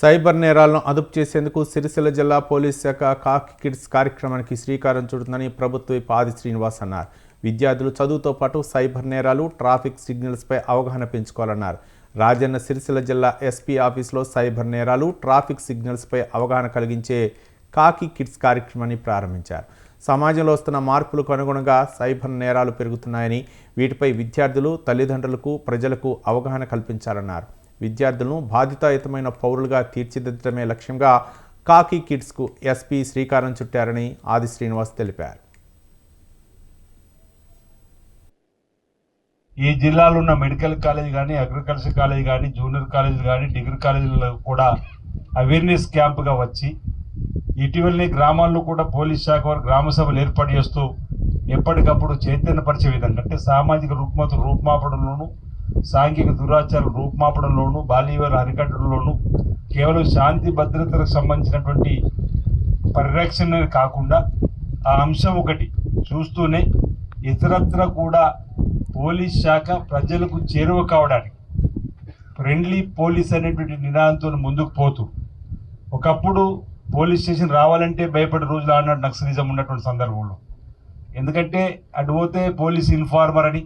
Cyber నేరాలను అదుపు చేసేందుకు సిరిసిల్ల జిల్లా పోలీస్ శాఖ కాకి కిడ్స్ కార్యక్రమానికి శ్రీకారం చుడుతుందని ప్రభుత్వ పాది శ్రీనివాస్ అన్నారు. విద్యార్థులు చదువుతో పాటు సైబర్ నేరాలు ట్రాఫిక్ సిగ్నల్స్పై అవగాహన పెంచుకోవాలన్నారు. రాజన్న సిరిసిల్ల జిల్లా ఎస్పీ ఆఫీసులో సైబర్ నేరాలు ట్రాఫిక్ సిగ్నల్స్పై అవగాహన కలిగించే కాకి కిడ్స్ కార్యక్రమాన్ని ప్రారంభించారు. సమాజంలో వస్తున్న మార్పులకు అనుగుణంగా సైబర్ నేరాలు పెరుగుతున్నాయని వీటిపై విద్యార్థులు తల్లిదండ్రులకు ప్రజలకు అవగాహన కల్పించాలన్నారు. విద్యార్థులను బాధితాయుతమైన పౌరులుగా తీర్చిదిద్దడమే లక్ష్యంగా కాకి కిడ్స్కు ఎస్పీ శ్రీకారం చుట్టారని ఆది శ్రీనివాస్ తెలిపారు. ఈ జిల్లాలో ఉన్న మెడికల్ కాలేజ్ కానీ అగ్రికల్చర్ కాలేజ్ కానీ జూనియర్ కాలేజ్ కానీ డిగ్రీ కాలేజీలో కూడా అవేర్నెస్ క్యాంప్గా వచ్చి ఇటీవలనే గ్రామాల్లో కూడా పోలీస్ శాఖ వారు గ్రామ సభలు ఏర్పాటు చేస్తూ ఎప్పటికప్పుడు చైతన్యపరిచే విధంగా అంటే సామాజిక రుగ్మత రూపమాపడంలోనూ సాంఘిక దురాచారం రూపుమాపడంలోను బాల్యవారు అరికట్టడంలోనూ కేవలం శాంతి భద్రతలకు సంబంధించినటువంటి పరిరక్షణ కాకుండా ఆ అంశం ఒకటి చూస్తూనే ఇతరత్ర కూడా పోలీస్ శాఖ ప్రజలకు చేరువ కావడానికి ఫ్రెండ్లీ పోలీస్ అనేటువంటి నినాదంతో ముందుకు పోతూ ఒకప్పుడు పోలీస్ స్టేషన్ రావాలంటే భయపడే రోజులు అన్నట్టు నక్సలిజం ఉన్నటువంటి సందర్భంలో. ఎందుకంటే అటు పోతే పోలీస్ ఇన్ఫార్మర్ అని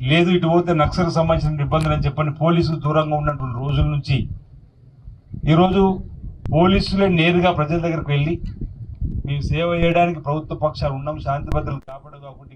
లేదు ఇటు పోతే నక్సలకు సంబంధించిన ఇబ్బందులు అని చెప్పని పోలీసులు దూరంగా ఉన్నటువంటి రోజుల నుంచి ఈరోజు పోలీసులే నేరుగా ప్రజల దగ్గరికి వెళ్ళి మేము సేవ చేయడానికి ప్రభుత్వ పక్షాలు ఉన్నాం శాంతి భద్రతలు కాపాడు కాకుండా